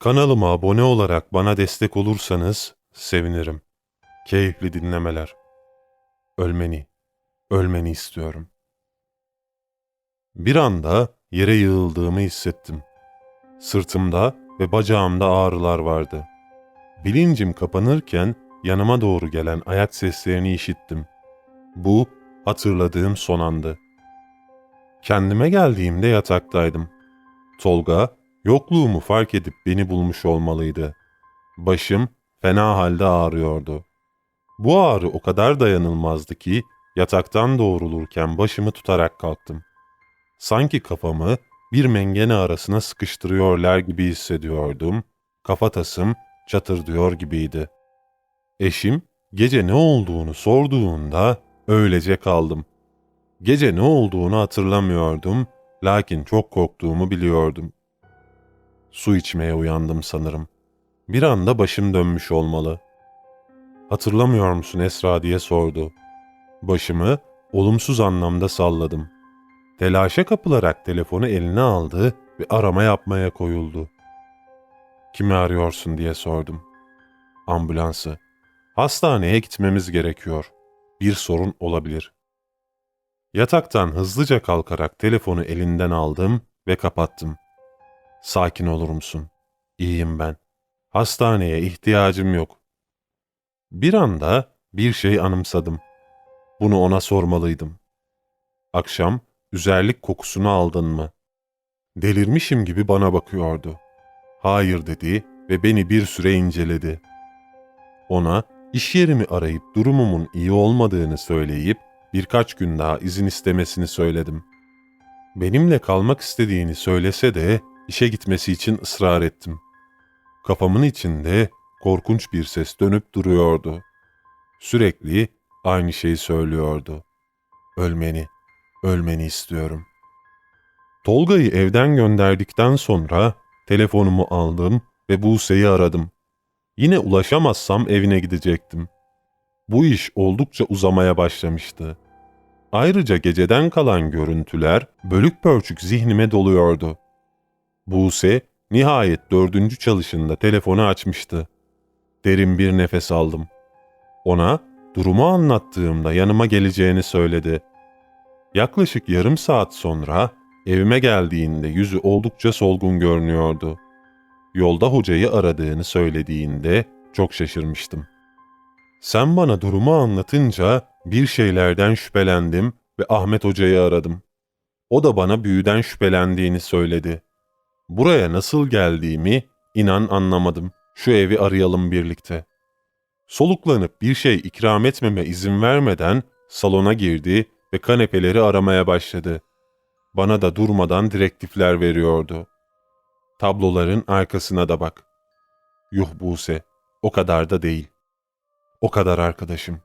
Kanalıma abone olarak bana destek olursanız sevinirim. Keyifli dinlemeler. Ölmeni, ölmeni istiyorum. Bir anda yere yığıldığımı hissettim. Sırtımda ve bacağımda ağrılar vardı. Bilincim kapanırken yanıma doğru gelen ayak seslerini işittim. Bu hatırladığım son andı. Kendime geldiğimde yataktaydım. Tolga yokluğumu fark edip beni bulmuş olmalıydı. Başım fena halde ağrıyordu. Bu ağrı o kadar dayanılmazdı ki yataktan doğrulurken başımı tutarak kalktım. Sanki kafamı bir mengene arasına sıkıştırıyorlar gibi hissediyordum. Kafatasım çatırdıyor gibiydi. Eşim gece ne olduğunu sorduğunda öylece kaldım. Gece ne olduğunu hatırlamıyordum, lakin çok korktuğumu biliyordum. Su içmeye uyandım sanırım. Bir anda başım dönmüş olmalı. Hatırlamıyor musun Esra diye sordu. Başımı olumsuz anlamda salladım. Telaşa kapılarak telefonu eline aldı ve arama yapmaya koyuldu. Kimi arıyorsun diye sordum. Ambulansı. Hastaneye gitmemiz gerekiyor. Bir sorun olabilir. Yataktan hızlıca kalkarak telefonu elinden aldım ve kapattım. Sakin olur musun? İyiyim ben. Hastaneye ihtiyacım yok. Bir anda bir şey anımsadım. Bunu ona sormalıydım. Akşam üzerlik kokusunu aldın mı? Delirmişim gibi bana bakıyordu. Hayır dedi ve beni bir süre inceledi. Ona iş yerimi arayıp durumumun iyi olmadığını söyleyip birkaç gün daha izin istemesini söyledim. Benimle kalmak istediğini söylese de işe gitmesi için ısrar ettim. Kafamın içinde korkunç bir ses dönüp duruyordu. Sürekli aynı şeyi söylüyordu. Ölmeni, ölmeni istiyorum. Tolga'yı evden gönderdikten sonra telefonumu aldım ve Buse'yi aradım. Yine ulaşamazsam evine gidecektim. Bu iş oldukça uzamaya başlamıştı. Ayrıca geceden kalan görüntüler bölük pörçük zihnime doluyordu. Buse nihayet dördüncü çalışında telefonu açmıştı. Derin bir nefes aldım. Ona durumu anlattığımda yanıma geleceğini söyledi. Yaklaşık yarım saat sonra evime geldiğinde yüzü oldukça solgun görünüyordu. Yolda hocayı aradığını söylediğinde çok şaşırmıştım. Sen bana durumu anlatınca bir şeylerden şüphelendim ve Ahmet hocayı aradım. O da bana büyüden şüphelendiğini söyledi. Buraya nasıl geldiğimi inan anlamadım. Şu evi arayalım birlikte. Soluklanıp bir şey ikram etmeme izin vermeden salona girdi ve kanepeleri aramaya başladı. Bana da durmadan direktifler veriyordu. Tabloların arkasına da bak. Yuh Buse, o kadar da değil. O kadar arkadaşım.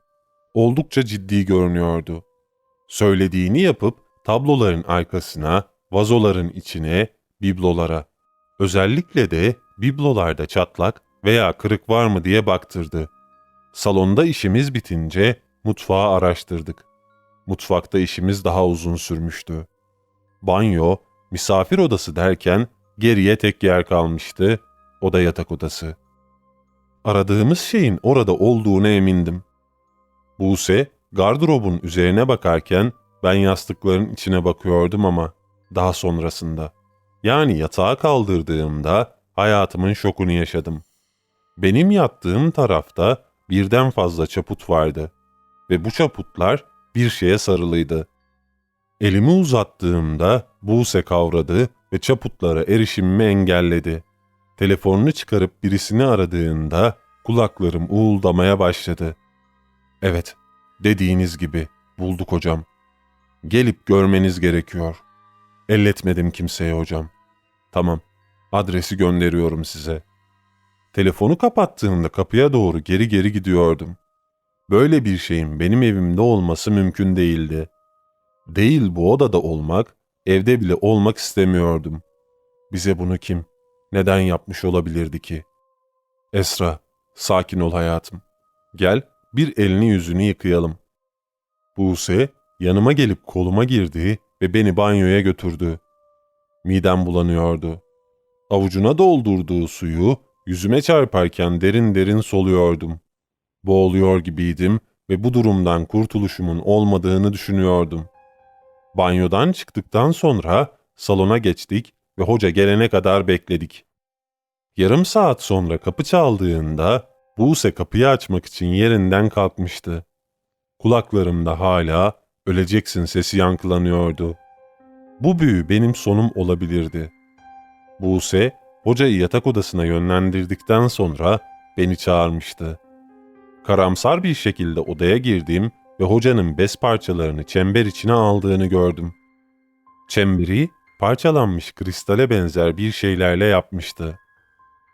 Oldukça ciddi görünüyordu. Söylediğini yapıp tabloların arkasına, vazoların içine, biblolara, özellikle de biblolarda çatlak veya kırık var mı diye baktırdı. Salonda işimiz bitince mutfağı araştırdık. Mutfakta işimiz daha uzun sürmüştü. Banyo, misafir odası derken geriye tek yer kalmıştı, o da yatak odası. Aradığımız şeyin orada olduğuna emindim. Buse, gardırobun üzerine bakarken ben yastıkların içine bakıyordum ama daha sonrasında. Yani yatağa kaldırdığımda hayatımın şokunu yaşadım. Benim yattığım tarafta birden fazla çaput vardı ve bu çaputlar bir şeye sarılıydı. Elimi uzattığımda Buse kavradı ve çaputlara erişimimi engelledi. Telefonunu çıkarıp birisini aradığında kulaklarım uğuldamaya başladı. Evet, dediğiniz gibi bulduk hocam. Gelip görmeniz gerekiyor. Elletmedim kimseye hocam. Tamam, adresi gönderiyorum size. Telefonu kapattığımda kapıya doğru geri geri gidiyordum. Böyle bir şeyin benim evimde olması mümkün değildi. Değil bu odada olmak, evde bile olmak istemiyordum. Bize bunu kim, neden yapmış olabilirdi ki? Esra, sakin ol hayatım. Gel, bir elini yüzünü yıkayalım. Buse, yanıma gelip koluma girdi ve beni banyoya götürdü. Midem bulanıyordu. Avucuna doldurduğu suyu yüzüme çarparken derin derin soluyordum. Boğuluyor gibiydim ve bu durumdan kurtuluşumun olmadığını düşünüyordum. Banyodan çıktıktan sonra salona geçtik ve hoca gelene kadar bekledik. Yarım saat sonra kapı çaldığında Buse kapıyı açmak için yerinden kalkmıştı. Kulaklarımda hala öleceksin sesi yankılanıyordu. Bu büyü benim sonum olabilirdi. Buse, hocayı yatak odasına yönlendirdikten sonra beni çağırmıştı. Karamsar bir şekilde odaya girdim ve hocanın bez parçalarını çember içine aldığını gördüm. Çemberi parçalanmış kristale benzer bir şeylerle yapmıştı.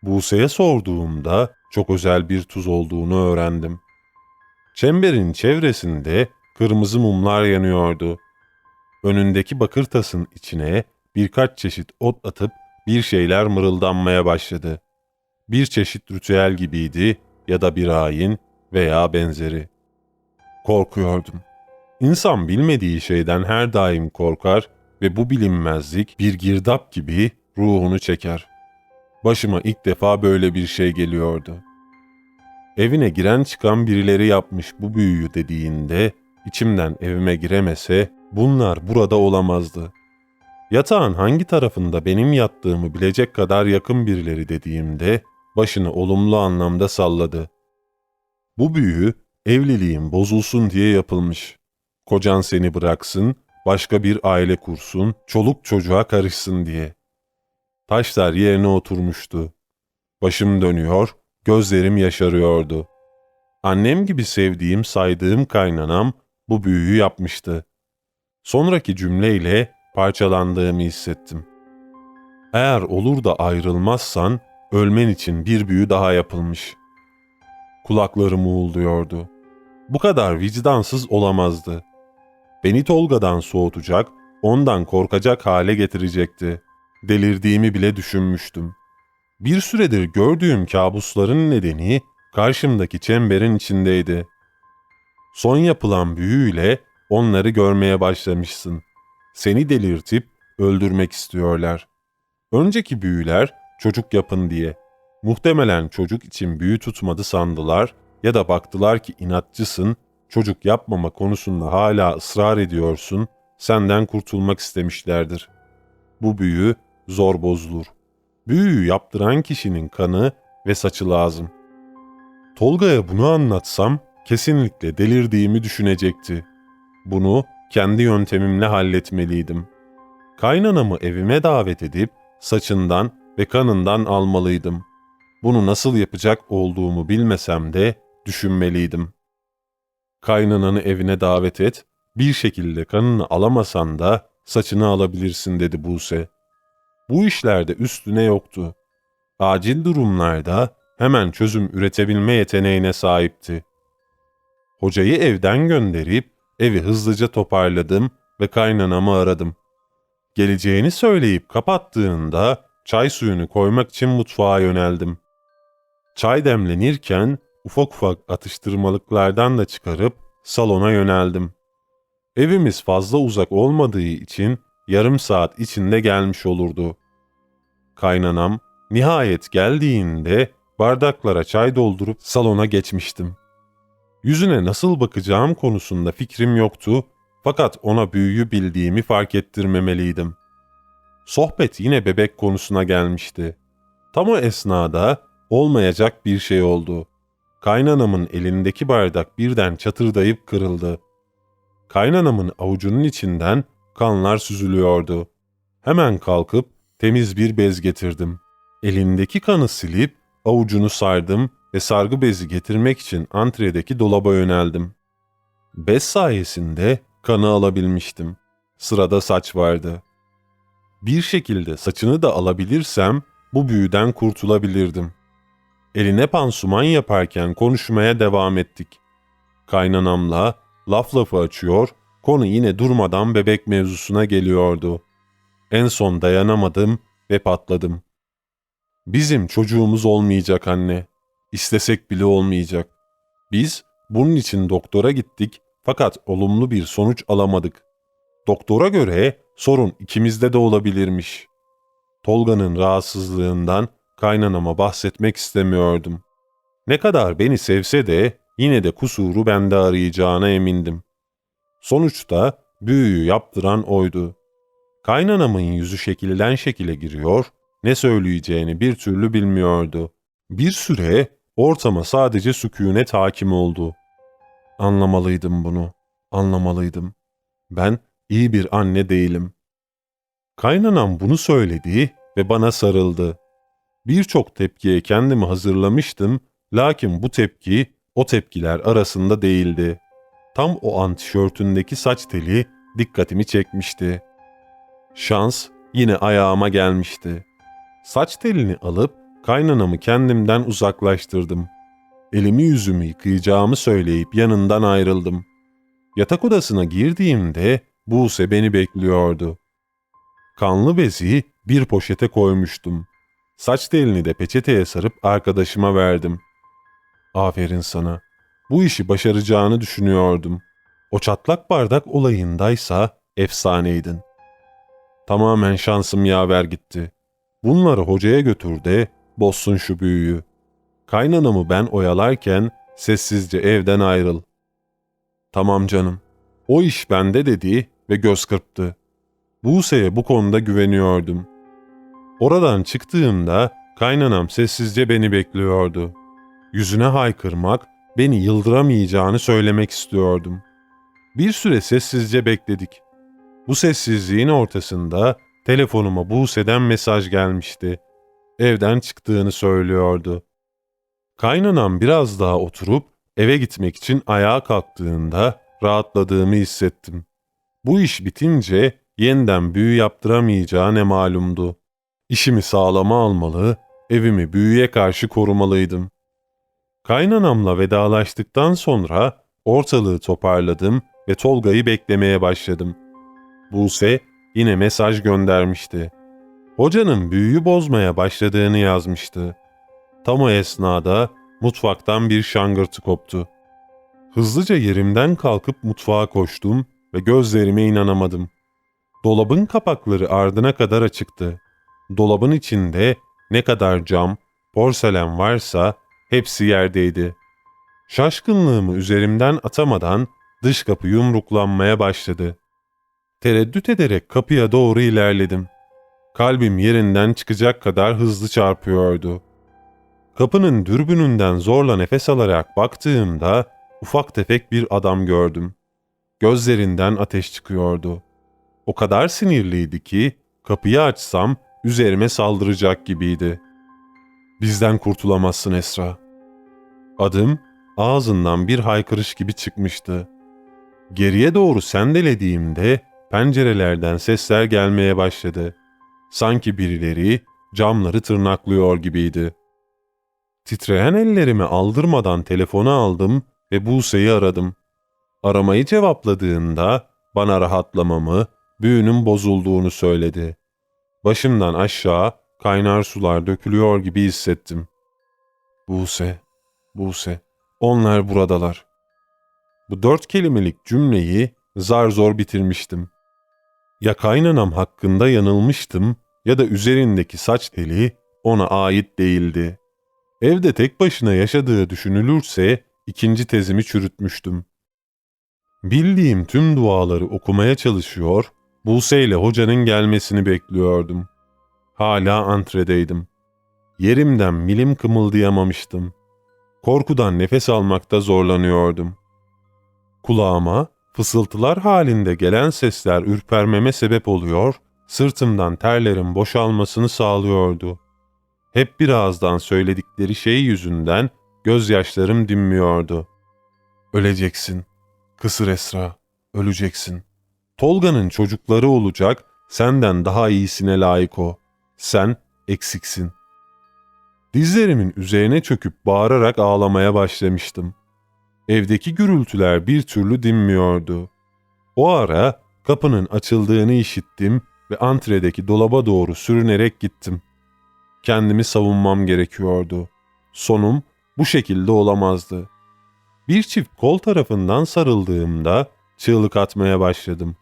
Buse'ye sorduğumda çok özel bir tuz olduğunu öğrendim. Çemberin çevresinde kırmızı mumlar yanıyordu. Önündeki bakır tasın içine birkaç çeşit ot atıp bir şeyler mırıldanmaya başladı. Bir çeşit ritüel gibiydi ya da bir ayin veya benzeri. Korkuyordum. İnsan bilmediği şeyden her daim korkar ve bu bilinmezlik bir girdap gibi ruhunu çeker. Başıma ilk defa böyle bir şey geliyordu. Evine giren çıkan birileri yapmış bu büyüyü dediğinde içimden evime giremese bunlar burada olamazdı. Yatağın hangi tarafında benim yattığımı bilecek kadar yakın birileri dediğimde başını olumlu anlamda salladı. Bu büyü evliliğin bozulsun diye yapılmış. Kocan seni bıraksın, başka bir aile kursun, çoluk çocuğa karışsın diye. Taşlar yerine oturmuştu. Başım dönüyor, gözlerim yaşarıyordu. Annem gibi sevdiğim, saydığım kaynanam bu büyüyü yapmıştı. Sonraki cümleyle parçalandığımı hissettim. Eğer olur da ayrılmazsan ölmen için bir büyü daha yapılmış. Kulaklarım uğulduyordu. Bu kadar vicdansız olamazdı. Beni Tolga'dan soğutacak, ondan korkacak hale getirecekti. Delirdiğimi bile düşünmüştüm. Bir süredir gördüğüm kabusların nedeni karşımdaki çemberin içindeydi. Son yapılan büyüyle onları görmeye başlamışsın. Seni delirtip öldürmek istiyorlar. Önceki büyüler çocuk yapın diye. Muhtemelen çocuk için büyü tutmadı sandılar ya da baktılar ki inatçısın, çocuk yapmama konusunda hala ısrar ediyorsun, senden kurtulmak istemişlerdir. Bu büyü zor bozulur. Büyüyü yaptıran kişinin kanı ve saçı lazım. Tolga'ya bunu anlatsam kesinlikle delirdiğimi düşünecekti. Bunu kendi yöntemimle halletmeliydim. Kaynanamı evime davet edip saçından ve kanından almalıydım. Bunu nasıl yapacak olduğumu bilmesem de düşünmeliydim. Kaynananı evine davet et, bir şekilde kanını alamasan da saçını alabilirsin dedi Buse. Bu işlerde üstüne yoktu. Acil durumlarda hemen çözüm üretebilme yeteneğine sahipti. Hocayı evden gönderip evi hızlıca toparladım ve kaynanamı aradım. Geleceğini söyleyip kapattığında çay suyunu koymak için mutfağa yöneldim. Çay demlenirken ufak ufak atıştırmalıklardan da çıkarıp salona yöneldim. Evimiz fazla uzak olmadığı için yarım saat içinde gelmiş olurdu. Kaynanam nihayet geldiğinde bardaklara çay doldurup salona geçmiştim. Yüzüne nasıl bakacağım konusunda fikrim yoktu fakat ona büyüyü bildiğimi fark ettirmemeliydim. Sohbet yine bebek konusuna gelmişti. Tam o esnada olmayacak bir şey oldu. Kaynanamın elindeki bardak birden çatırdayıp kırıldı. Kaynanamın avucunun içinden kanlar süzülüyordu. Hemen kalkıp temiz bir bez getirdim. Elindeki kanı silip avucunu sardım ve sargı bezi getirmek için antredeki dolaba yöneldim. Bez sayesinde kanı alabilmiştim. Sırada saç vardı. Bir şekilde saçını da alabilirsem bu büyüden kurtulabilirdim. Eline pansuman yaparken konuşmaya devam ettik. Kaynanamla laf lafı açıyor, konu yine durmadan bebek mevzusuna geliyordu. En son dayanamadım ve patladım. Bizim çocuğumuz olmayacak anne. İstesek bile olmayacak. Biz bunun için doktora gittik fakat olumlu bir sonuç alamadık. Doktora göre sorun ikimizde de olabilirmiş. Tolga'nın rahatsızlığından kaynanama bahsetmek istemiyordum. Ne kadar beni sevse de yine de kusuru bende arayacağına emindim. Sonuçta büyüyü yaptıran oydu. Kaynanamın yüzü şekilden şekile giriyor, ne söyleyeceğini bir türlü bilmiyordu. Bir süre ortama sadece sükunet hakim oldu. Anlamalıydım bunu, anlamalıydım. Ben iyi bir anne değilim. Kaynanam bunu söyledi ve bana sarıldı. Birçok tepkiye kendimi hazırlamıştım, lakin bu tepki o tepkiler arasında değildi. Tam o an tişörtündeki saç teli dikkatimi çekmişti. Şans yine ayağıma gelmişti. Saç telini alıp kaynanamı kendimden uzaklaştırdım. Elimi yüzümü yıkayacağımı söyleyip yanından ayrıldım. Yatak odasına girdiğimde Buse beni bekliyordu. Kanlı bezi bir poşete koymuştum. Saç telini de peçeteye sarıp arkadaşıma verdim. Aferin sana. Bu işi başaracağını düşünüyordum. O çatlak bardak olayındaysa efsaneydin. Tamamen şansım yaver gitti. Bunları hocaya götür de bozsun şu büyüyü. Kaynanamı ben oyalarken sessizce evden ayrıl. Tamam canım. O iş bende dedi ve göz kırptı. Buse'ye bu konuda güveniyordum. Oradan çıktığımda kaynanam sessizce beni bekliyordu. Yüzüne haykırmak, beni yıldıramayacağını söylemek istiyordum. Bir süre sessizce bekledik. Bu sessizliğin ortasında telefonuma Buse'den mesaj gelmişti. Evden çıktığını söylüyordu. Kaynanam biraz daha oturup eve gitmek için ayağa kalktığında rahatladığımı hissettim. Bu iş bitince yeniden büyü yaptıramayacağı ne malumdu. İşimi sağlama almalı, evimi büyüye karşı korumalıydım. Kaynanamla vedalaştıktan sonra ortalığı toparladım ve Tolga'yı beklemeye başladım. Buse yine mesaj göndermişti. Hocanın büyüyü bozmaya başladığını yazmıştı. Tam o esnada mutfaktan bir şangırtı koptu. Hızlıca yerimden kalkıp mutfağa koştum ve gözlerime inanamadım. Dolabın kapakları ardına kadar açıktı. Dolabın içinde ne kadar cam, porselen varsa hepsi yerdeydi. Şaşkınlığımı üzerimden atamadan dış kapı yumruklanmaya başladı. Tereddüt ederek kapıya doğru ilerledim. Kalbim yerinden çıkacak kadar hızlı çarpıyordu. Kapının dürbününden zorla nefes alarak baktığımda ufak tefek bir adam gördüm. Gözlerinden ateş çıkıyordu. O kadar sinirliydi ki kapıyı açsam üzerime saldıracak gibiydi. Bizden kurtulamazsın Esra. Adım ağzından bir haykırış gibi çıkmıştı. Geriye doğru sendelediğimde pencerelerden sesler gelmeye başladı. Sanki birileri camları tırnaklıyor gibiydi. Titreyen ellerimi aldırmadan telefonu aldım ve Buse'yi aradım. Aramayı cevapladığında bana rahatlamamı, büyünün bozulduğunu söyledi. Başımdan aşağı kaynar sular dökülüyor gibi hissettim. Buse, Buse, onlar buradalar. Bu dört kelimelik cümleyi zar zor bitirmiştim. Ya kaynanam hakkında yanılmıştım ya da üzerindeki saç teli ona ait değildi. Evde tek başına yaşadığı düşünülürse ikinci tezimi çürütmüştüm. Bildiğim tüm duaları okumaya çalışıyor, Buse ile hocanın gelmesini bekliyordum. Hala antredeydim. Yerimden milim kımıldayamamıştım. Korkudan nefes almakta zorlanıyordum. Kulağıma fısıltılar halinde gelen sesler ürpermeme sebep oluyor, sırtımdan terlerin boşalmasını sağlıyordu. Hep bir ağızdan söyledikleri şey yüzünden gözyaşlarım dinmiyordu. Öleceksin. Kısır Esra, öleceksin. Tolga'nın çocukları olacak, senden daha iyisine layık o. Sen eksiksin. Dizlerimin üzerine çöküp bağırarak ağlamaya başlamıştım. Evdeki gürültüler bir türlü dinmiyordu. O ara kapının açıldığını işittim ve antredeki dolaba doğru sürünerek gittim. Kendimi savunmam gerekiyordu. Sonum bu şekilde olamazdı. Bir çift kol tarafından sarıldığımda çığlık atmaya başladım.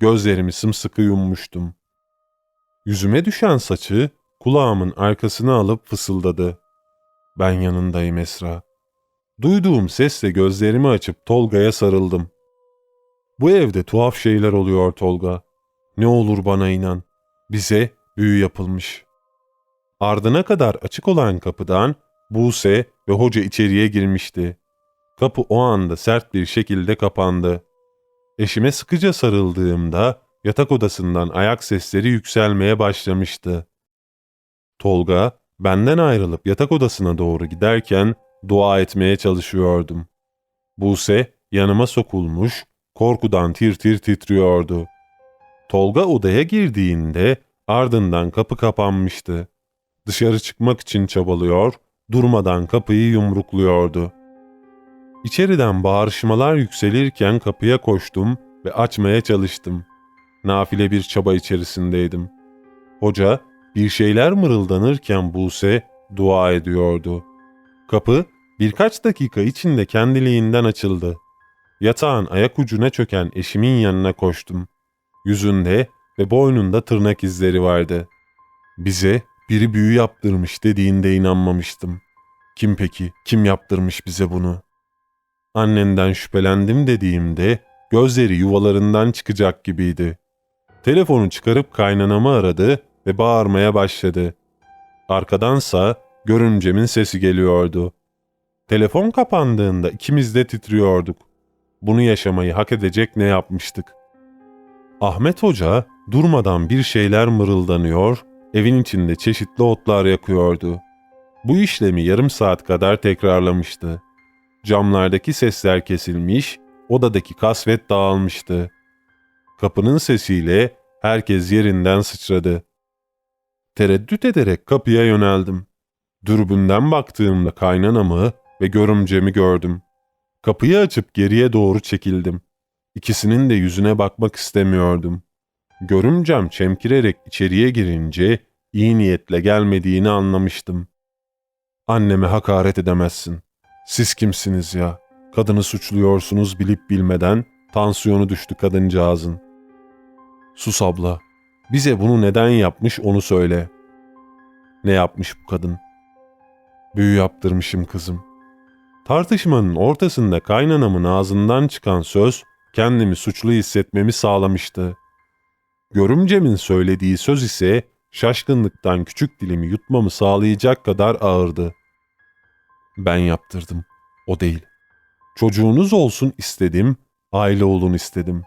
Gözlerimi sımsıkı yummuştum. Yüzüme düşen saçı kulağımın arkasına alıp fısıldadı. Ben yanındayım Esra. Duyduğum sesle gözlerimi açıp Tolga'ya sarıldım. Bu evde tuhaf şeyler oluyor Tolga. Ne olur bana inan. Bize büyü yapılmış. Ardına kadar açık olan kapıdan Buse ve hoca içeriye girmişti. Kapı o anda sert bir şekilde kapandı. Eşime sıkıca sarıldığımda yatak odasından ayak sesleri yükselmeye başlamıştı. Tolga benden ayrılıp yatak odasına doğru giderken dua etmeye çalışıyordum. Buse yanıma sokulmuş, korkudan tir tir titriyordu. Tolga odaya girdiğinde ardından kapı kapanmıştı. Dışarı çıkmak için çabalıyor, durmadan kapıyı yumrukluyordu. İçeriden bağırışmalar yükselirken kapıya koştum ve açmaya çalıştım. Nafile bir çaba içerisindeydim. Hoca bir şeyler mırıldanırken Buse dua ediyordu. Kapı birkaç dakika içinde kendiliğinden açıldı. Yatağın ayak ucuna çöken eşimin yanına koştum. Yüzünde ve boynunda tırnak izleri vardı. Bize biri büyü yaptırmış dediğinde inanmamıştım. Kim peki? Kim yaptırmış bize bunu? Annenden şüphelendim dediğimde gözleri yuvalarından çıkacak gibiydi. Telefonu çıkarıp kaynanamı aradı ve bağırmaya başladı. Arkadansa görümcemin sesi geliyordu. Telefon kapandığında ikimiz de titriyorduk. Bunu yaşamayı hak edecek ne yapmıştık? Ahmet Hoca durmadan bir şeyler mırıldanıyor, evin içinde çeşitli otlar yakıyordu. Bu işlemi yarım saat kadar tekrarlamıştı. Camlardaki sesler kesilmiş, odadaki kasvet dağılmıştı. Kapının sesiyle herkes yerinden sıçradı. Tereddüt ederek kapıya yöneldim. Dürbünden baktığımda kaynanamı ve görümcemi gördüm. Kapıyı açıp geriye doğru çekildim. İkisinin de yüzüne bakmak istemiyordum. Görümcem çemkirerek içeriye girince iyi niyetle gelmediğini anlamıştım. Anneme hakaret edemezsin. Siz kimsiniz ya? Kadını suçluyorsunuz bilip bilmeden tansiyonu düştü kadıncağızın. Sus abla. Bize bunu neden yapmış onu söyle. Ne yapmış bu kadın? Büyü yaptırmışım kızım. Tartışmanın ortasında kaynanamın ağzından çıkan söz kendimi suçlu hissetmemi sağlamıştı. Görümcemin söylediği söz ise şaşkınlıktan küçük dilimi yutmamı sağlayacak kadar ağırdı. Ben yaptırdım, o değil. Çocuğunuz olsun istedim, aile olun istedim.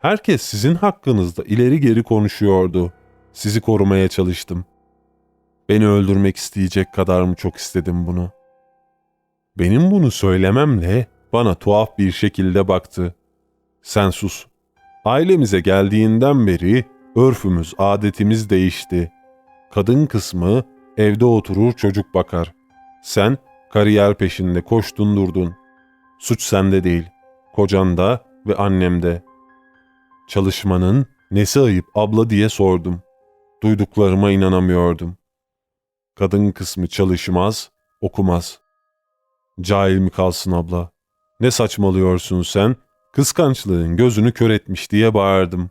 Herkes sizin hakkınızda ileri geri konuşuyordu. Sizi korumaya çalıştım. Beni öldürmek isteyecek kadar mı çok istedim bunu? Benim bunu söylememle bana tuhaf bir şekilde baktı. Sen sus. Ailemize geldiğinden beri örfümüz, adetimiz değişti. Kadın kısmı evde oturur çocuk bakar. Sen kariyer peşinde koştun durdun. Suç sende değil, kocanda ve annemde. Çalışmanın nesi ayıp abla diye sordum. Duyduklarıma inanamıyordum. Kadın kısmı çalışmaz, okumaz. Cahil mi kalsın abla? Ne saçmalıyorsun sen? Kıskançlığın gözünü kör etmiş diye bağırdım.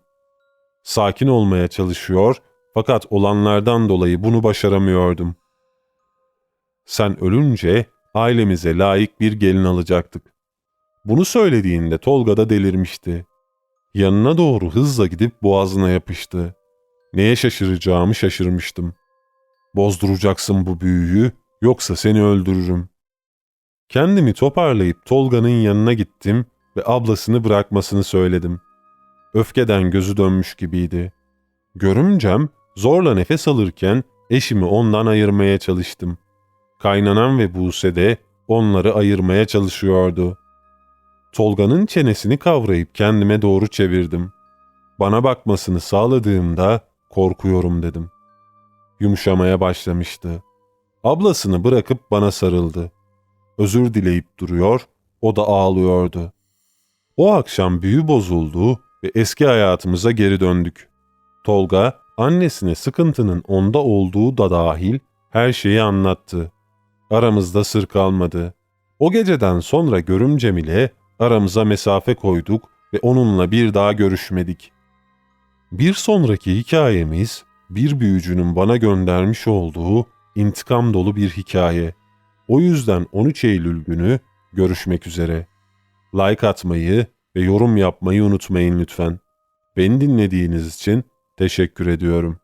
Sakin olmaya çalışıyor fakat olanlardan dolayı bunu başaramıyordum. Sen ölünce ailemize layık bir gelin alacaktık. Bunu söylediğinde Tolga da delirmişti. Yanına doğru hızla gidip boğazına yapıştı. Neye şaşıracağımı şaşırmıştım. Bozduracaksın bu büyüyü yoksa seni öldürürüm. Kendimi toparlayıp Tolga'nın yanına gittim ve ablasını bırakmasını söyledim. Öfkeden gözü dönmüş gibiydi. Görümcem zorla nefes alırken eşimi ondan ayırmaya çalıştım. Kaynanan ve Buse de onları ayırmaya çalışıyordu. Tolga'nın çenesini kavrayıp kendime doğru çevirdim. Bana bakmasını sağladığımda korkuyorum dedim. Yumuşamaya başlamıştı. Ablasını bırakıp bana sarıldı. Özür dileyip duruyor, o da ağlıyordu. O akşam büyü bozuldu ve eski hayatımıza geri döndük. Tolga annesine sıkıntının onda olduğu da dahil her şeyi anlattı. Aramızda sır kalmadı. O geceden sonra görümcem ile aramıza mesafe koyduk ve onunla bir daha görüşmedik. Bir sonraki hikayemiz bir büyücünün bana göndermiş olduğu intikam dolu bir hikaye. O yüzden 13 Eylül günü görüşmek üzere. Like atmayı ve yorum yapmayı unutmayın lütfen. Beni dinlediğiniz için teşekkür ediyorum.